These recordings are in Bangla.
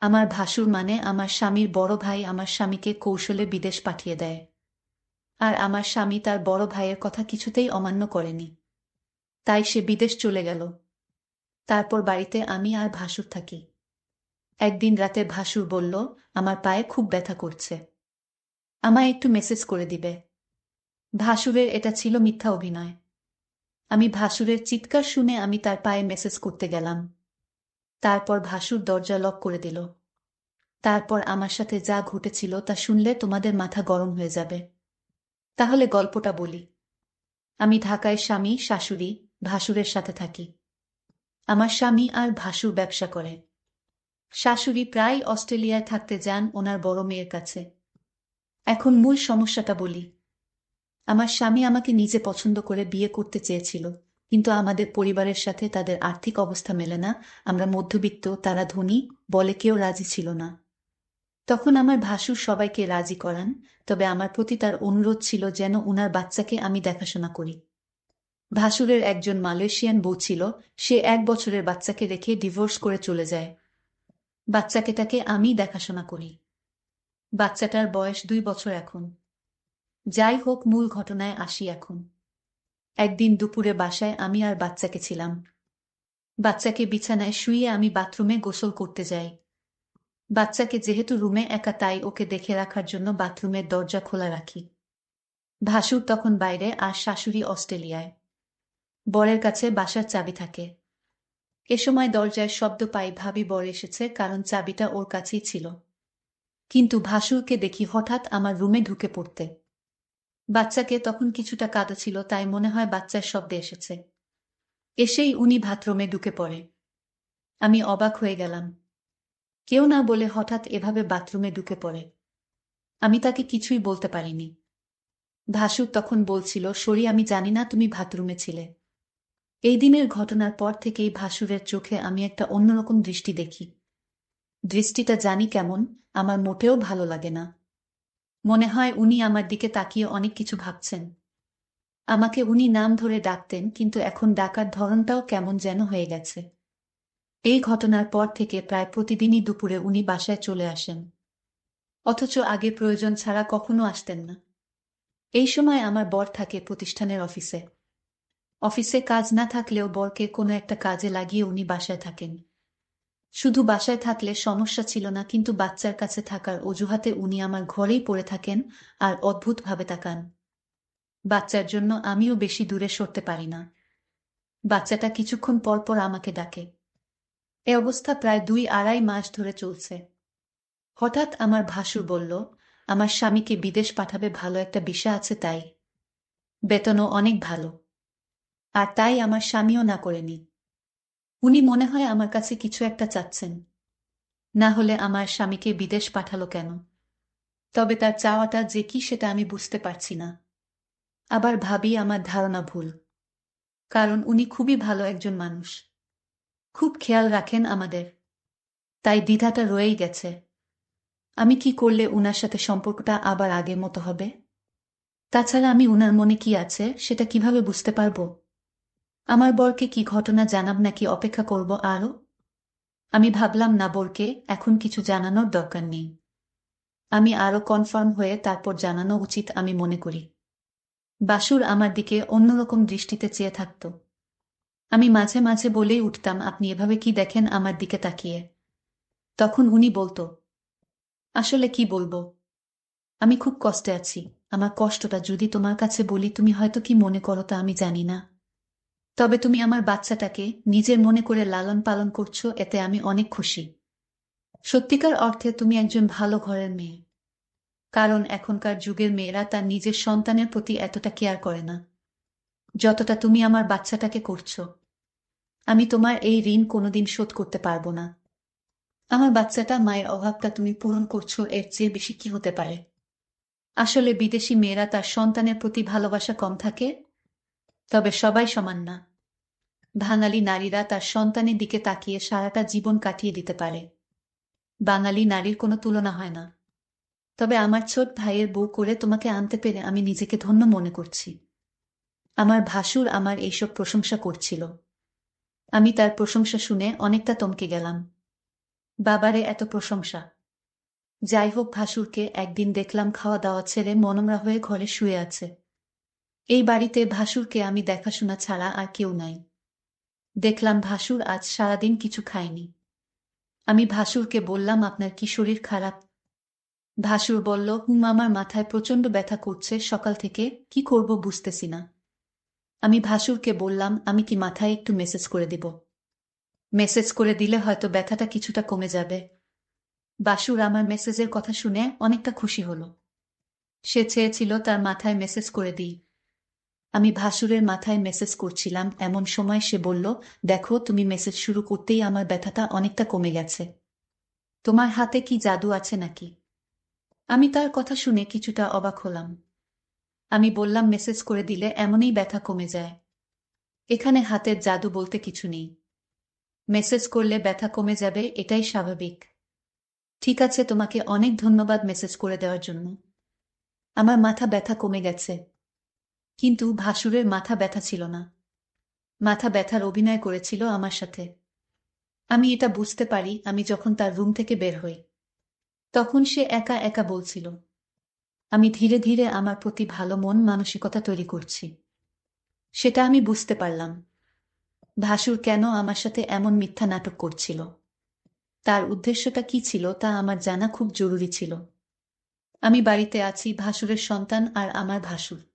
আমার ভাসুর মানে আমার স্বামীর বড় ভাই আমার স্বামীকে কৌশলে বিদেশ পাঠিয়ে দেয়। আর আমার স্বামী তার বড় ভাইয়ের কথা কিছুতেই অমান্য করেনি। তাই সে বিদেশ চলে গেল। তারপর বাড়িতে আমি আর ভাসুর থাকি। একদিন রাতে ভাসুর বলল, আমার পায়ে খুব ব্যথা করছে। আমায় একটু মেসেজ করে দিবে। ভাসুরের এটা ছিল মিথ্যা অভিনয়। আমি ভাসুরের চিৎকার শুনে আমি তার পায়ে মেসেজ করতে গেলাম। তারপর ভাসুর দরজা লক করে দিল। তারপর আমার সাথে যা ঘটেছিল তা শুনলে তোমাদের মাথা গরম হয়ে যাবে। তাহলে গল্পটা বলি। আমি ঢাকায় স্বামী, শাশুড়ি, ভাসুরের সাথে থাকি। আমার স্বামী আর ভাসুর ব্যবসা করে। শাশুড়ি প্রায় অস্ট্রেলিয়ায় থাকতে যান ওনার বড় মেয়ের কাছে। এখন মূল সমস্যাটা বলি। আমার স্বামী আমাকে নিজে পছন্দ করে বিয়ে করতে চেয়েছিল। কিন্তু আমাদের পরিবারের সাথে তাদের আর্থিক অবস্থা মেলে না। আমরা মধ্যবিত্ত, তারা ধনী, বলে কেউ রাজি ছিল না। তখন আমার ভাসুর সবাইকে রাজি করান, তবে আমার প্রতি তার অনুরোধ ছিল যেন উনার বাচ্চাকে আমি দেখাশোনা করি। ভাসুরের একজন মালয়েশিয়ান বউ ছিল, সে এক বছরের বাচ্চাকে রেখে ডিভোর্স করে চলে যায়। বাচ্চাকেটাকে আমি দেখাশোনা করি। বাচ্চাটার বয়স দুই বছর এখন। যাই হোক, মূল ঘটনায় আসি এখন। একদিন দুপুরে বাসায় আমি আর বাচ্চাকে ছিলাম। বাচ্চাকে বিছানায় শুয়ে আমি বাথরুমে গোসল করতে যাই। বাচ্চাকে যেহেতু রুমে একা, তাই ওকে দেখে রাখার জন্য বাথরুমের দরজা খোলা রাখি। ভাসুর তখন বাইরে আর শাশুড়ি অস্ট্রেলিয়ায়। বরের কাছে বাসার চাবি থাকে। এ সময় দরজায় শব্দ পাই ভাবি বর এসেছে, কারণ চাবিটা ওর কাছেই ছিল। কিন্তু ভাসুরকে দেখি হঠাৎ আমার রুমে ঢুকে পড়তে। বাচ্চাকে তখন কিছুটা কাদা ছিল, তাই মনে হয় বাচ্চার শব্দে এসেছে। এসেই উনি বাথরুমে ঢুকে পড়ে। আমি অবাক হয়ে গেলাম। কেউ না বলে হঠাৎ এভাবে বাথরুমে ঢুকে পড়ে। আমি তাকে কিছুই বলতে পারিনি। ভাসুর তখন বলছিল, সরি, আমি জানি না তুমি বাথরুমে ছিলে। এই দিনের ঘটনার পর থেকেই ভাসুরের চোখে আমি একটা অন্যরকম দৃষ্টি দেখি। দৃষ্টিটা জানি কেমন, আমার মোটেও ভালো লাগে না। মনে হয় উনি আমার দিকে তাকিয়ে অনেক কিছু ভাবছেন। আমাকে উনি নাম ধরে ডাকতেন, কিন্তু এখন ডাকার ধরনটাও কেমন যেন হয়ে গেছে। এই ঘটনার পর থেকে প্রায় প্রতিদিনই দুপুরে উনি বাসায় চলে আসেন। অথচ আগে প্রয়োজন ছাড়া কখনো আসতেন না। এই সময় আমার বর থাকে প্রতিষ্ঠানের অফিসে। অফিসে কাজ না থাকলেও বরকে কোনো একটা কাজে লাগিয়ে উনি বাসায় থাকেন। শুধু বাসায় থাকলে সমস্যা ছিল না, কিন্তু বাচ্চার কাছে থাকার অজুহাতে উনি আমার ঘরেই পড়ে থাকেন আর অদ্ভুতভাবে তাকান। বাচ্চার জন্য আমিও বেশি দূরে সরতে পারি না। বাচ্চাটা কিছুক্ষণ পর পর আমাকে ডাকে। এ অবস্থা প্রায় দুই আড়াই মাস ধরে চলছে। হঠাৎ আমার ভাসুর বলল, আমার স্বামীকে বিদেশ পাঠাবে ভালো একটা বিষয় আছে তাই। বেতনও অনেক ভালো। আর তাই আমার স্বামীও না করেনি উনি মনে হয় আমার কাছে কিছু একটা চাচ্ছেন। না হলে আমার স্বামীকে বিদেশ পাঠালো কেন? তবে তার চাওয়াটা যে কি সেটা আমি বুঝতে পারছি না। আবার ভাবি আমার ধারণা ভুল। কারণ উনি খুবই ভালো একজন মানুষ। খুব খেয়াল রাখেন আমাদের। তাই দ্বিধাটা রয়েই গেছে। আমি কি করলে উনার সাথে সম্পর্কটা আবার আগের মতো হবে? তাছাড়া আমি উনার মনে কি আছে সেটা কীভাবে বুঝতে পারব? আমার বরকে কি ঘটনা জানাব নাকি অপেক্ষা করব আরও আমি ভাবলাম, না, বরকে এখন কিছু জানানোর দরকার নেই। আমি আরও কনফার্ম হয়ে তারপর জানানো উচিত আমি মনে করি। বাসুর আমার দিকে অন্যরকম দৃষ্টিতে চেয়ে থাকত। আমি মাঝে মাঝে বলেই উঠতাম, আপনি এভাবে কি দেখেন আমার দিকে তাকিয়ে? তখন উনি বলতো, আসলে কি বলব? আমি খুব কষ্টে আছি। আমার কষ্টটা যদি তোমার কাছে বলি, তুমি হয়তো কি মনে করো তা আমি জানি না। তবে তুমি আমার বাচ্চাটাকে নিজের মনে করে লালন পালন করছ, এতে আমি অনেক খুশি। সত্যিকার অর্থে তুমি একজন ভালো ঘরের মেয়ে। কারণ এখনকার যুগের মেয়েরা তার নিজের সন্তানের প্রতি এতটা কেয়ার করে না। যতটা তুমি আমার বাচ্চাটাকে করছ। আমি তোমার এই ঋণ কোনোদিন শোধ করতে পারব না। আমার বাচ্চাটা মায়ের অভাবটা তুমি পূরণ করছ, এর চেয়ে বেশি কি হতে পারে? আসলে বিদেশি মেয়েরা তার সন্তানের প্রতি ভালোবাসা কম থাকে, তবে সবাই সমান না। বাঙালি নারীরা তার সন্তানের দিকে তাকিয়ে সারাটা জীবন কাটিয়ে দিতে পারে। বাঙালি নারীর কোনো তুলনা হয় না। তবে আমার ছোট ভাইয়ের বউ করে তোমাকে আনতে পেরে আমি নিজেকে ধন্য মনে করছি। আমার ভাসুর আমার এইসব প্রশংসা করছিল। আমি তার প্রশংসা শুনে অনেকটা তমকে গেলাম। বাবারে এত প্রশংসা। যাই হোক ভাসুরকে একদিন দেখলাম খাওয়া দাওয়া ছেড়ে মনমরা হয়ে ঘরে শুয়ে আছে। এই বাড়িতে ভাসুরকে আমি দেখাশোনা ছাড়া আর কেউ নাই। দেখলাম ভাসুর আজ সারাদিন কিছু খায়নি। আমি ভাসুরকে বললাম, আপনার কি শরীর খারাপ? ভাসুর বলল, হুম, আমার মাথায় প্রচণ্ড ব্যথা করছে, সকাল থেকে কি করব বুঝতেছি না। আমি ভাসুরকে বললাম, আমি কি মাথায় একটু মেসেজ করে দিব? মেসেজ করে দিলে হয়তো ব্যথাটা কিছুটা কমে যাবে। বাসুর আমার মেসেজের কথা শুনে অনেকটা খুশি হলো। সে চেয়েছিল তার মাথায় মেসেজ করে দিই। আমি ভাসুরের মাথায় মেসেজ করছিলাম। এমন সময় সে বলল, দেখো, তুমি মেসেজ শুরু করতেই আমার ব্যথাটা অনেকটা কমে গেছে। তোমার হাতে কি জাদু আছে নাকি? আমি তার কথা শুনে কিছুটা অবাক হলাম। আমি বললাম মেসেজ করে দিলে এমনই ব্যথা কমে যায়। এখানে হাতের জাদু বলতে কিছু নেই। মেসেজ করলে ব্যথা কমে যাবে, এটাই স্বাভাবিক। ঠিক আছে, তোমাকে অনেক ধন্যবাদ মেসেজ করে দেওয়ার জন্য। আমার মাথা ব্যথা কমে গেছে। কিন্তু ভাসুরের মাথা ব্যথা ছিল না। মাথা ব্যথার অভিনয় করেছিল আমার সাথে। আমি এটা বুঝতে পারি, আমি যখন তার রুম থেকে বের হই। তখন সে একা একা বলছিল, আমি ধীরে ধীরে আমার প্রতি ভালো মন, মানসিকতা তৈরি করছি। সেটা আমি বুঝতে পারলাম। ভাসুর কেন আমার সাথে এমন মিথ্যা নাটক করছিল? তার উদ্দেশ্যটা কি ছিল তা আমার জানা খুব জরুরি ছিল। আমি বাড়িতে আছি, ভাসুরের সন্তান আর আমার ভাসুর।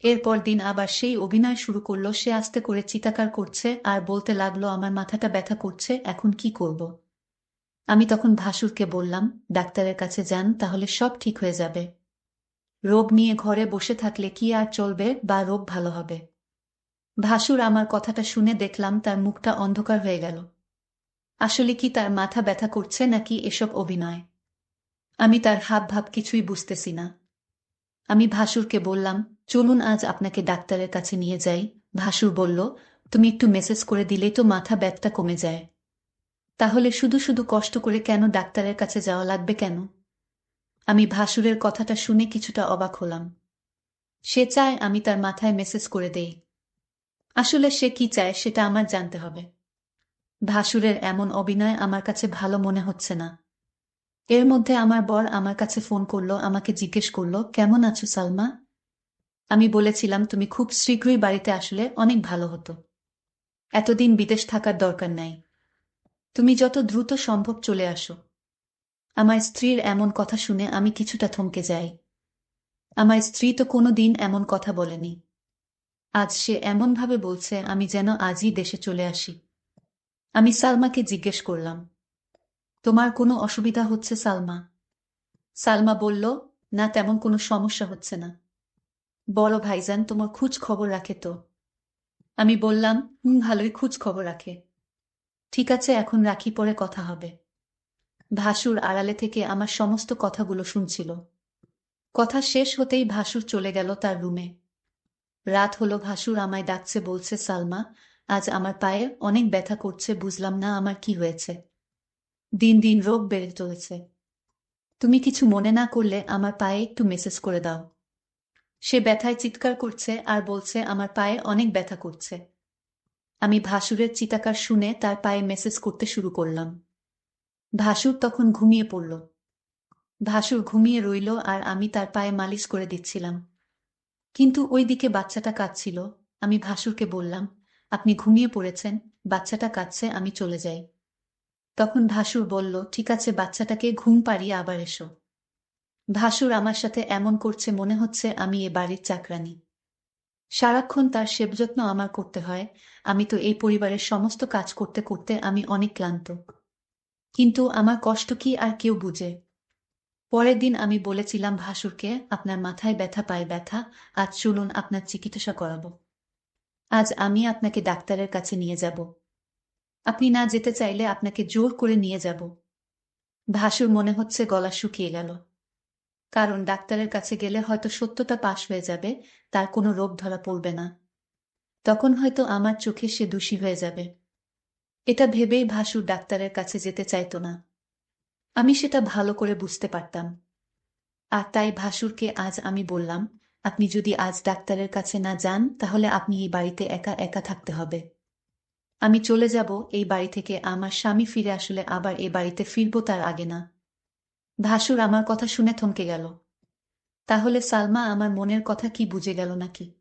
এরপর দিন আবার সেই অভিনয় শুরু করল, সে আস্তে করে চিতাকার করছে আর বলতে লাগল, আমার মাথাটা ব্যথা করছে, এখন কি করব? আমি তখন ভাসুরকে বললাম, ডাক্তারের কাছে যান, তাহলে সব ঠিক হয়ে যাবে। রোগ নিয়ে ঘরে বসে থাকলে কি আর চলবে বা রোগ ভালো হবে? ভাসুর আমার কথাটা শুনে দেখলাম, তার মুখটা অন্ধকার হয়ে গেল। আসলে কি তার মাথা ব্যথা করছে নাকি এসব অভিনয়? আমি তার হাব ভাব কিছুই বুঝতেছি না। আমি ভাসুরকে বললাম চলুন আজ আপনাকে ডাক্তারের কাছে নিয়ে যাই। ভাসুর বলল, তুমি একটু মেসেজ করে দিলেই তো মাথা ব্যথা কমে যায়। তাহলে শুধু শুধু কষ্ট করে কেন ডাক্তারের কাছে যাওয়া লাগবে কেন? আমি ভাসুরের কথাটা শুনে কিছুটা অবাক হলাম। সে চায় আমি তার মাথায় মেসেজ করে দেই। আসলে সে কি চায় সেটা আমার জানতে হবে। ভাসুরের এমন অভিনয় আমার কাছে ভালো মনে হচ্ছে না। এর মধ্যে আমার বর আমার কাছে ফোন করল, আমাকে জিজ্ঞেস করল, কেমন আছো সালমা? আমি বলেছিলাম, তুমি খুব শীঘ্রই বাড়িতে আসলে অনেক ভালো হতো। এতদিন বিদেশ থাকার দরকার নাই। তুমি যত দ্রুত সম্ভব চলে আসো। আমার স্ত্রীর এমন কথা শুনে আমি কিছুটা থমকে যাই। আমার স্ত্রী তো কোনো দিন এমন কথা বলেনি। আজ সে এমনভাবে বলছে, আমি যেন আজই দেশে চলে আসি। আমি সালমাকে জিজ্ঞেস করলাম, তোমার কোনো অসুবিধা হচ্ছে সালমা? সালমা বলল, না, তেমন কোনো সমস্যা হচ্ছে না। বড় ভাইজান, তোমার খুঁজ খবর রাখে তো। আমি বললাম, হুম, ভালোই খুঁজ খবর রাখে। ঠিক আছে, এখন রাখি, পরে কথা হবে। ভাসুর আড়ালে থেকে আমার সমস্ত কথাগুলো শুনছিল। কথা শেষ হতেই ভাসুর চলে গেল তার রুমে। রাত হলো, ভাসুর আমায় ডাকছে, বলছে, সালমা, আজ আমার পায়ে অনেক ব্যথা করছে, বুঝলাম না আমার কি হয়েছে। দিন দিন রোগ বেড়ে চলেছে। তুমি কিছু মনে না করলে আমার পায়ে একটু মেসেজ করে দাও। সে ব্যথায় চিৎকার করছে আর বলছে, আমার পায়ে অনেক ব্যথা করছে। আমি ভাসুরের চিতাকার শুনে তার পায়ে মেসেজ করতে শুরু করলাম। ভাসুর তখন ঘুমিয়ে পড়ল। ভাসুর ঘুমিয়ে রইল আর আমি তার পায়ে মালিশ করে দিচ্ছিলাম। কিন্তু ওই দিকে বাচ্চাটা কাঁদছিল। আমি ভাসুরকে বললাম, আপনি ঘুমিয়ে পড়েছেন, বাচ্চাটা কাঁদছে, আমি চলে যাই। তখন ভাসুর বলল, ঠিক আছে বাচ্চাটাকে ঘুম পাড়িয়ে আবার এসো। ভাসুর আমার সাথে এমন করছে মনে হচ্ছে আমি এ বাড়ির চাকরানি। সারাক্ষণ তার সেবযত্ন আমার করতে হয়, আমি তো এই পরিবারের সমস্ত কাজ করতে করতে আমি অনেক ক্লান্ত। কিন্তু আমার কষ্ট কি আর কেউ বুঝে? পরের দিন আমি বলেছিলাম ভাসুরকে, আপনার মাথায় ব্যথা, পায় ব্যথা, আজ চলুন আপনার চিকিৎসা করাবো। আজ আমি আপনাকে ডাক্তারের কাছে নিয়ে যাব। আপনি না যেতে চাইলে আপনাকে জোর করে নিয়ে যাব। ভাসুর মনে হচ্ছে গলা শুকিয়ে গেল। কারণ ডাক্তারের কাছে গেলে হয়তো সত্যতা পাশ হয়ে যাবে, তার কোনো রোগ ধরা পড়বে না। তখন হয়তো আমার চোখে সে দোষী হয়ে যাবে। এটা ভেবেই ভাসুর ডাক্তারের কাছে যেতে চাইতো না। আমি সেটা ভালো করে বুঝতে পারতাম। আর তাই ভাসুরকে আজ আমি বললাম, আপনি যদি আজ ডাক্তারের কাছে না যান, তাহলে আপনি এই বাড়িতে একা একা থাকতে হবে। আমি চলে যাব এই বাড়ি থেকে, আমার স্বামী ফিরে আসলে আবার এ বাড়িতে ফিরবো তার আগে না। ভাসুর আমার কথা শুনে থমকে গেল। তাহলে সালমা আমার মনের কথা কি বুঝে গেল নাকি?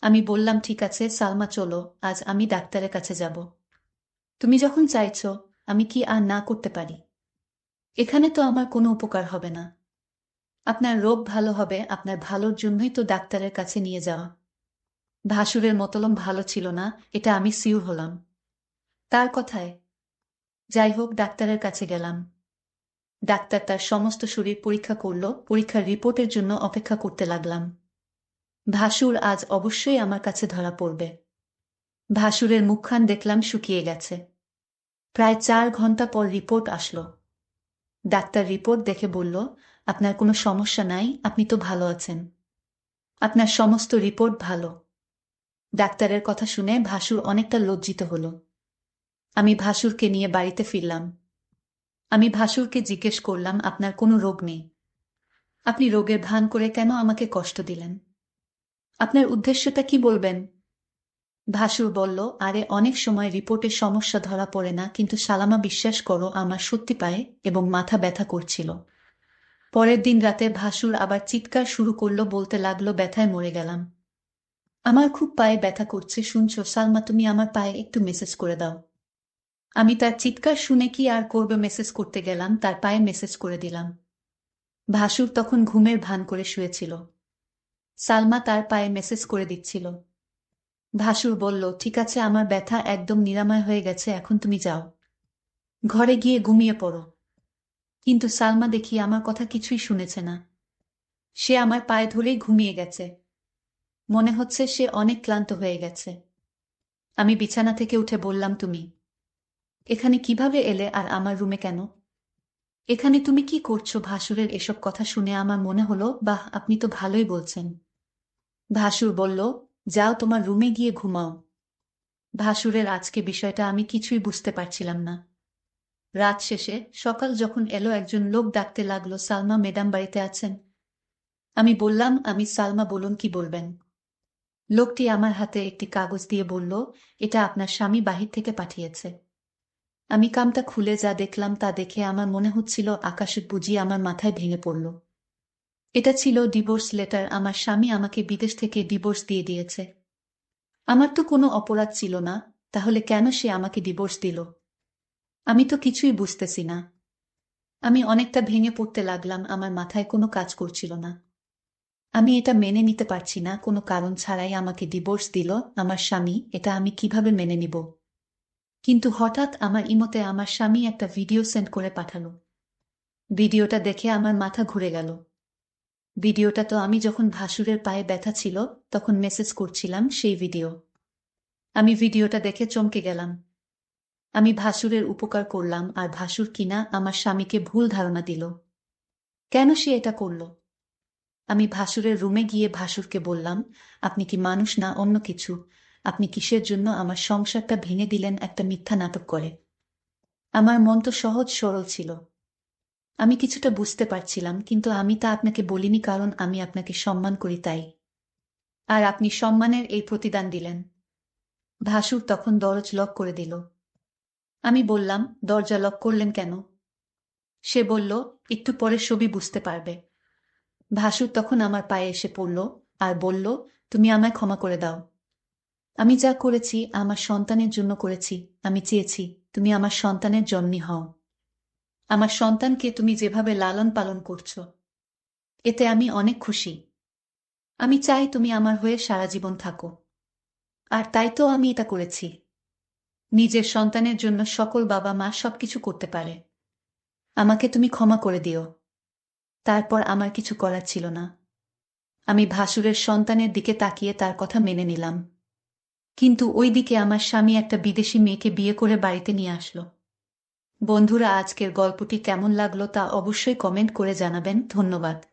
আমি বললাম, ঠিক আছে, সালমা, চলো, আজ আমি ডাক্তারের কাছে যাব। তুমি যখন চাইছ, আমি কি আর না করতে পারি? এখানে তো আমার কোনো উপকার হবে না। আপনার রোগ ভালো হবে, আপনার ভালোর জন্যই তো ডাক্তারের কাছে নিয়ে যাওয়া। ভাসুরের মতলম ভালো ছিল না, এটা আমি সিউর হলাম। তার কথায়, যাই হোক, ডাক্তারের কাছে গেলাম। ডাক্তার তার সমস্ত শরীর পরীক্ষা করল, পরীক্ষার রিপোর্টের জন্য অপেক্ষা করতে লাগলাম। ভাসুর আজ অবশ্যই আমার কাছে ধরা পড়বে। ভাসুরের মুখখান দেখলাম শুকিয়ে গেছে। প্রায় চার ঘণ্টা পর রিপোর্ট আসলো। ডাক্তার রিপোর্ট দেখে বলল, আপনার কোনো সমস্যা নাই, আপনি তো ভালো আছেন। আপনার সমস্ত রিপোর্ট ভালো। ডাক্তারের কথা শুনে ভাসুর অনেকটা লজ্জিত হল। আমি ভাসুরকে নিয়ে বাড়িতে ফিরলাম। আমি ভাসুরকে জিজ্ঞেস করলাম, আপনার কোনো রোগ নেই? আপনি রোগের ভান করে কেন আমাকে কষ্ট দিলেন? আপনার উদ্দেশ্যটা কি বলবেন? ভাসুর বলল, আরে, অনেক সময় রিপোর্টে সমস্যা ধরা পড়ে না, কিন্তু সালামা বিশ্বাস করো, আমার সত্যি পায়ে এবং মাথা ব্যথা করছিল। পরের দিন রাতে ভাসুর আবার চিৎকার শুরু করল, বলতে লাগল, ব্যথায় মরে গেলাম। আমার খুব পায়ে ব্যথা করছে, শুনছো? সালমা, তুমি আমার পায়ে একটু মেসেজ করে দাও। আমি তার চিৎকার শুনে কি আর করবে মেসেজ করতে গেলাম, তার পায়ে মেসেজ করে দিলাম। ভাসুর তখন ঘুমের ভান করে শুয়েছিল। সালমা তার পায়ে মেসেজ করে দিচ্ছিল। ভাসুর বলল, ঠিক আছে, আমার ব্যথা একদম নিরাময় হয়ে গেছে, এখন তুমি যাও। ঘরে গিয়ে ঘুমিয়ে পড়ো। কিন্তু সালমা দেখি আমার কথা কিছুই শুনেছে না। সে আমার পায়ে ধরেই ঘুমিয়ে গেছে। মনে হচ্ছে সে অনেক ক্লান্ত হয়ে গেছে। আমি বিছানা থেকে উঠে বললাম, তুমি এখানে কীভাবে এলে আর আমার রুমে কেন? এখানে তুমি কি করছ ভাসুরের এসব কথা শুনে আমার মনে হলো, বাহ, আপনি তো ভালোই বলছেন। ভাসুর বলল, যাও তোমার রুমে গিয়ে ঘুমাও। ভাসুরের আজকে বিষয়টা আমি কিছুই বুঝতে পারছিলাম না। রাত শেষে সকাল যখন এলো, একজন লোক ডাকতে লাগল, সালমা, ম্যাডাম বাড়িতে আছেন? আমি বললাম, আমি সালমা, বলুন কি বলবেন? লোকটি আমার হাতে একটি কাগজ দিয়ে বলল, এটা আপনার স্বামী বাহির থেকে পাঠিয়েছে। আমি কামটা খুলে যা দেখলাম তা দেখে আমার মনে হচ্ছিল আকাশের বুঝি আমার মাথায় ভেঙে পড়ল। এটা ছিল ডিভোর্স লেটার আমার স্বামী আমাকে বিদেশ থেকে ডিভোর্স দিয়ে দিয়েছে। আমার তো কোনো অপরাধ ছিল না, তাহলে কেন সে আমাকে ডিভোর্স দিল? আমি তো কিছুই বুঝতেছি না। আমি অনেকটা ভেঙে পড়তে লাগলাম, আমার মাথায় কোনো কাজ করছিল না। আমি এটা মেনে নিতে পারছি না, কোনো কারণ ছাড়াই আমাকে ডিভোর্স দিল, আমার স্বামী, এটা আমি কীভাবে মেনে নিব? কিন্তু হঠাৎ আমার ইমতে আমার স্বামী একটা ভিডিও সেন্ড করে পাঠালো। ভিডিওটা দেখে আমার মাথা ঘুরে গেল। ভিডিওটা তো আমি যখন ভাসুরের পায়ে ব্যথা ছিল, তখন মেসেজ করছিলাম সেই ভিডিও। আমি ভিডিওটা দেখে চমকে গেলাম। আমি ভাসুরের উপকার করলাম আর ভাসুর কিনা আমার স্বামীকে ভুল ধারণা দিল। কেন সে এটা করল? আমি ভাসুরের রুমে গিয়ে ভাসুরকে বললাম, আপনি কি মানুষ না অন্য কিছু? আপনি কিসের জন্য আমার সংসারটা ভেঙে দিলেন একটা মিথ্যা নাটক করে? আমার মন তো সহজ সরল ছিল। আমি কিছুটা বুঝতে পারছিলাম, কিন্তু আমি তা আপনাকে বলিনি কারণ আমি আপনাকে সম্মান করি তাই। আর আপনি সম্মানের এই প্রতিদান দিলেন। ভাসুর তখন দরজ লক করে দিল। আমি বললাম, দরজা লক করলেন কেন? সে বলল, একটু পরে সবই বুঝতে পারবে। ভাসুর তখন আমার পায়ে এসে পড়ল আর বলল, তুমি আমায় ক্ষমা করে দাও। আমি যা করেছি, আমার সন্তানের জন্য করেছি। আমি চেয়েছি, তুমি আমার সন্তানের জন্মই হও। আমার সন্তানকে তুমি যেভাবে লালন পালন করছ, এতে আমি অনেক খুশি। আমি চাই তুমি আমার হয়ে সারা জীবন থাকো। আর তাই তো আমি এটা করেছি। নিজের সন্তানের জন্য সকল বাবা মা সবকিছু করতে পারে। আমাকে তুমি ক্ষমা করে দিও। তারপর আমার কিছু করার ছিল না। আমি ভাসুরের সন্তানের দিকে তাকিয়ে তার কথা মেনে নিলাম। কিন্তু ওইদিকে আমার স্বামী একটা বিদেশি মেয়েকে বিয়ে করে বাড়িতে নিয়ে আসলো। বন্ধুরা, আজকের গল্পটি কেমন লাগল তা অবশ্যই কমেন্ট করে জানাবেন। ধন্যবাদ।